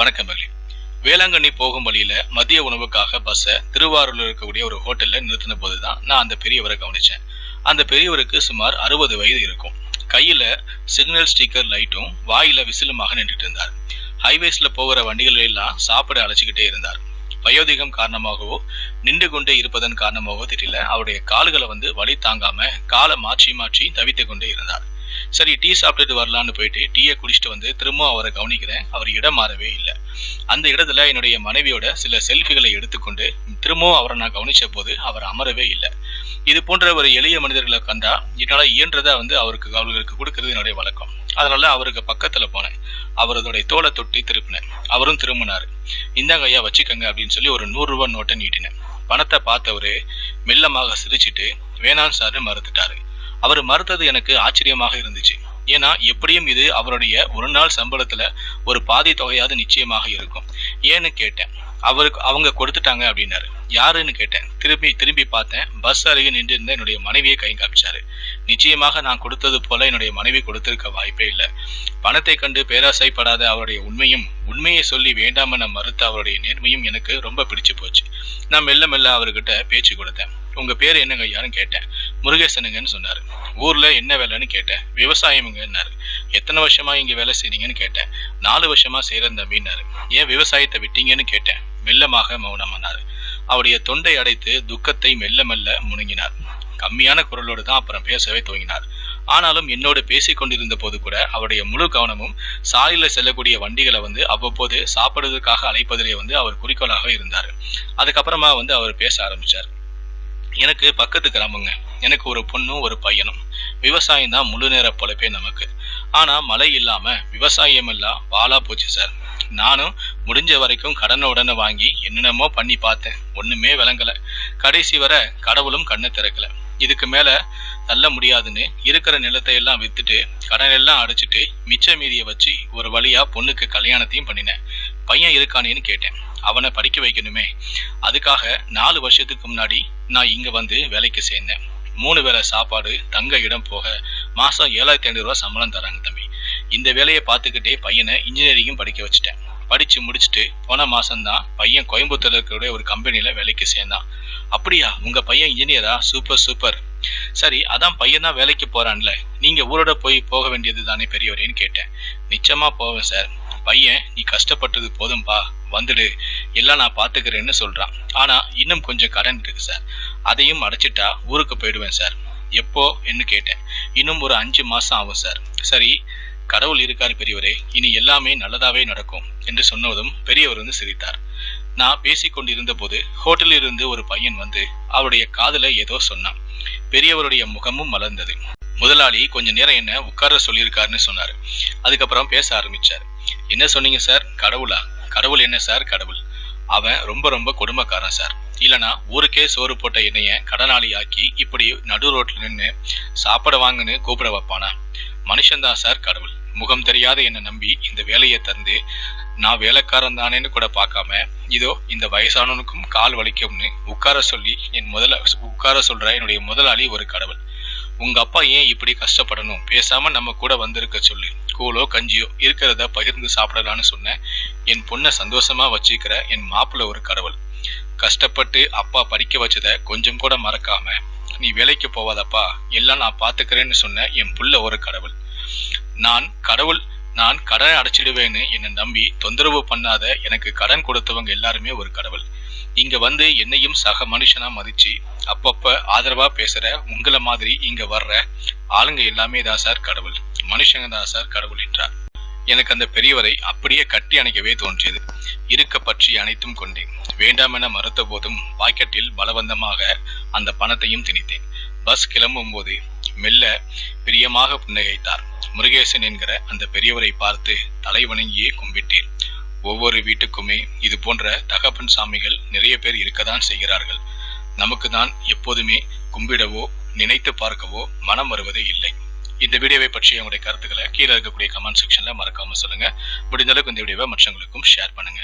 வணக்கம் மகளி. வேளாங்கண்ணி போகும் வழியில மதிய உணவுக்காக பஸ்ஸை திருவாரூர்ல இருக்கக்கூடிய ஒரு ஹோட்டல்ல நிறுத்தின போதுதான் நான் அந்த பெரியவரை கவனிச்சேன். அந்த பெரியவருக்கு சுமார் அறுபது வயது இருக்கும். கையில சிக்னல் ஸ்டிக்கர் லைட்டும் வாயில விசிலுமாக நின்றுட்டு இருந்தார். ஹைவேஸ்ல போகிற வண்டிகள் எல்லாம் சாப்பிட அழைச்சிக்கிட்டே இருந்தார். வயோதிகம் காரணமாகவோ நின்று கொண்டே இருப்பதன் காரணமாகவோ தெரியல அவருடைய கால்களை வந்து வலி தாங்காம காலை மாற்றி மாற்றி தவித்து கொண்டே இருந்தார். சரி டீ சாப்பிட்டுட்டு வரலான்னு போயிட்டு டீயை குடிச்சிட்டு வந்து திரும்பவும் அவரை கவனிக்கிறேன். அவர் இடம் மாறவே இல்லை. அந்த இடத்துல என்னுடைய மனைவியோட சில செல்ஃபிகளை எடுத்துக்கொண்டு திரும்பவும் அவரை நான் கவனிச்ச போது அவர் அமரவே இல்லை. இது போன்ற ஒரு எளிய மனிதர்களை கண்டா என்னால் இயன்றதை வந்து அவருக்கு அவர்களுக்கு கொடுக்கறது என்னுடைய வழக்கம். அதனால அவருக்கு பக்கத்துல போனேன். அவரதுடைய தோலை தொட்டி திருப்பினேன். அவரும் திரும்பினாரு. இந்தாங்க ஐயா வச்சுக்கங்க அப்படின்னு சொல்லி ஒரு நூறு ரூபாய் நோட்டை நீட்டினேன். பணத்தை பார்த்தவரு மெல்லமாக சிரிச்சிட்டு வேணாம் சார்னு மறுத்துட்டாரு. அவர் மறுத்தது எனக்கு ஆச்சரியமாக இருந்துச்சு. ஏன்னா எப்படியும் இது அவருடைய ஒரு நாள் சம்பளத்துல ஒரு பாதி தொகையாவது நிச்சயமாக இருக்கும். ஏன்னு கேட்டேன். அவருக்கு அவங்க கொடுத்துட்டாங்க அப்படின்னாரு. யாருன்னு கேட்டேன். திரும்பி திரும்பி பார்த்தேன். பஸ் அருகே நின்று இருந்த என்னுடைய மனைவியை கை காமிச்சாரு. நிச்சயமாக நான் கொடுத்தது போல என்னுடைய மனைவி கொடுத்திருக்க வாய்ப்பே இல்லை. பணத்தை கண்டு பேராசைப்படாத அவருடைய உண்மையும் உண்மையை சொல்லி வேண்டாம் நான் மறுத்த அவருடைய நேர்மையும் எனக்கு ரொம்ப பிடிச்சு போச்சு. நான் மெல்ல மெல்ல அவர்கிட்ட பேச்சு கொடுத்தேன். உங்க பேர் என்னங்க? ஐயான்னு கேட்டேன். முருகேசனுங்கன்னு சொன்னார். ஊரில் என்ன வேலைன்னு கேட்டேன். விவசாயமுங்கன்னாரு. எத்தனை வருஷமா இங்கே வேலை செய்றீங்கன்னு கேட்டேன். நாலு வருஷமா செய்யறேன் தம்பின்னாரு. ஏன் விவசாயத்தை விட்டீங்கன்னு கேட்டேன். மெல்லமாக மௌனமானார் அவருடைய தொண்டை அடைத்து துக்கத்தை மெல்ல மெல்ல முணுங்கினார். கம்மியான குரலோடு தான் அப்புறம் பேசவே துவங்கினார். ஆனாலும் என்னோடு பேசி கொண்டிருந்த போது கூட அவருடைய முழு கவனமும் சாலையில் செல்லக்கூடிய வண்டிகளை வந்து அவ்வப்போது சாப்பிடுவதற்காக அழைப்பதிலே வந்து அவர் குறிக்கோளாக இருந்தார். அதுக்கப்புறமா வந்து அவர் பேச ஆரம்பிச்சார். எனக்கு பக்கத்து கிராமங்க. எனக்கு ஒரு பொண்ணும் ஒரு பையனும். விவசாயம் தான் முழு நேர பொழைப்பே நமக்கு. ஆனால் மழை இல்லாமல் விவசாயம் எல்லாம் வாழா போச்சு சார். நானும் முடிஞ்ச வரைக்கும் கடனை உடனே வாங்கி என்னென்னமோ பண்ணி பார்த்தேன். ஒன்றுமே விளங்கலை. கடைசி வர கடவுளும் கண்ணை திறக்கல. இதுக்கு மேலே தள்ள முடியாதுன்னு இருக்கிற நிலத்தை எல்லாம் வித்துட்டு கடன் எல்லாம் அடைச்சிட்டு மிச்ச மீதியை வச்சு ஒரு வழியாக பொண்ணுக்கு கல்யாணத்தையும் பண்ணினேன். பையன் இருக்கானேன்னு கேட்டேன். அவனை படிக்க வைக்கணுமே. அதுக்காக நாலு வருஷத்துக்கு முன்னாடி நான் இங்கே வந்து வேலைக்கு சேர்ந்தேன். மூணு வேளை சாப்பாடு தங்க இடம் போக மாசம் ஏழாயிரத்தி ஐநூறு சம்பளம் தராங்க தம்பி. இந்த வேலையை பார்த்துக்கிட்டே பையனை இன்ஜினியரிங்கும் படிக்க வச்சுட்டேன். படிச்சு முடிச்சுட்டு போன மாசம்தான் பையன் கோயம்புத்தூர்ல இருக்கிற ஒரு கம்பெனியில் வேலைக்கு சேர்ந்தான். அப்படியா? உங்க பையன் இன்ஜினியரா சூப்பர் சூப்பர் சரி அதான் பையன் தான் வேலைக்கு போறான்ல. நீங்க ஊரோட போய் போக வேண்டியது தானே பெரியவரேன்னு கேட்டேன். நிச்சயமா போவேன் சார் பையன் நீ கஷ்டப்பட்டது போதும்பா. வந்துடு. எல்லாம் நான் பாத்துக்கிறேன்னு சொல்றான். ஆனா இன்னும் கொஞ்சம் கடன் இருக்கு சார் அதையும் அடைச்சிட்டா ஊருக்கு போயிடுவேன் சார் எப்போ? என்று கேட்டேன். இன்னும் ஒரு அஞ்சு மாசம் ஆகும் சார் சரி கடவுள் இருக்கார் பெரியவரே இனி எல்லாமே நல்லதாவே நடக்கும் என்று சொன்னதும் பெரியவர் வந்து சிரித்தார். நான் பேசிக்கொண்டிருந்த போது ஹோட்டலில் இருந்து ஒரு பையன் வந்து அவருடைய காதுல ஏதோ சொன்னான். பெரியவருடைய முகமும் மலர்ந்தது. முதலாளி கொஞ்ச நேரம் என்ன உட்கார சொல்லியிருக்காருன்னு சொன்னாரு. அதுக்கப்புறம் பேச ஆரம்பிச்சார். என்ன சொன்னீங்க சார் கடவுளா? கடவுள் என்ன சார் கடவுள். அவன் ரொம்ப ரொம்ப கொடுமைக்காரன் சார் இல்லனா ஊருக்கே சோறு போட்ட என்னைய கடனாளி ஆக்கி இப்படி நடு ரோட்டில் நின்று சாப்பிட வாங்கன்னு கூப்பிட வைப்பானா? மனுஷன்தான் சார் கடவுள். முகம் தெரியாத என்னை நம்பி இந்த வேலையை தந்து நான் வேலைக்காரன் தானேன்னு கூட பார்க்காம இதோ இந்த வயசானவனுக்கும் கால் வலிக்கும்னு உட்கார சொல்லி என் முதல உட்கார சொல்ற என்னுடைய முதலாளி ஒரு கடவுள். உங்க அப்பா ஏன் இப்படி கஷ்டப்படணும்? பேசாம நம்ம கூட வந்திருக்க சொல்லு. கூழோ கஞ்சியோ இருக்கிறத பகிர்ந்து சாப்பிடலான்னு சொன்னேன் என் பொண்ணை சந்தோஷமா வச்சுக்கிற என் மாப்பிள்ள ஒரு கடவுள். கஷ்டப்பட்டு அப்பா படிக்க வச்சத கொஞ்சம் கூட மறக்காம நீ வேலைக்கு போவாதப்பா எல்லாம் நான் பாத்துக்கிறேன்னு சொன்ன என் புள்ள ஒரு கடவுள். நான் கடவுள் நான் கடன் அடைச்சிடுவேன்னு என்னை நம்பி தொந்தரவு பண்ணாத எனக்கு கடன் கொடுத்தவங்க எல்லாருமே ஒரு கடவுள். இங்க வந்து என்னையும் சக மனுஷனா மதிச்சு அப்பப்ப ஆதரவா பேசுற உங்களை மாதிரி இங்க வர்ற ஆளுங்க எல்லாமே தான் சார் கடவுள். மனுஷங்க தான் சார் கடவுள் என்றார். எனக்கு அந்த பெரியவரை அப்படியே கட்டி அணைக்கவே தோன்றியது. இருக்க பற்றி அனைத்தும் கொண்டேன். வேண்டாமென மறுத்த போதும் பாக்கெட்டில் பலவந்தமாக அந்த பணத்தையும் திணித்தேன். பஸ் கிளம்பும் போது மெல்ல பிரியமாக புன்னகைத்தார். முருகேசன் என்கிற அந்த பெரியவரை பார்த்து தலை வணங்கியே கும்பிட்டேன். ஒவ்வொரு வீட்டுக்குமே இது போன்ற தகப்பன் சாமிகள் நிறைய பேர் இருக்கத்தான் செய்கிறார்கள். நமக்கு தான் எப்போதுமே கும்பிடவோ நினைத்து பார்க்கவோ மனம் வருவதே இல்லை. இந்த வீடியோவை பற்றிய உங்களுடைய கருத்துக்களை கீழே இருக்கக்கூடிய கமெண்ட் செக்ஷன்ல மறக்காம சொல்லுங்க. முடிந்த அளவுக்கு இந்த வீடியோவை மற்றவங்களுக்கும் ஷேர் பண்ணுங்க.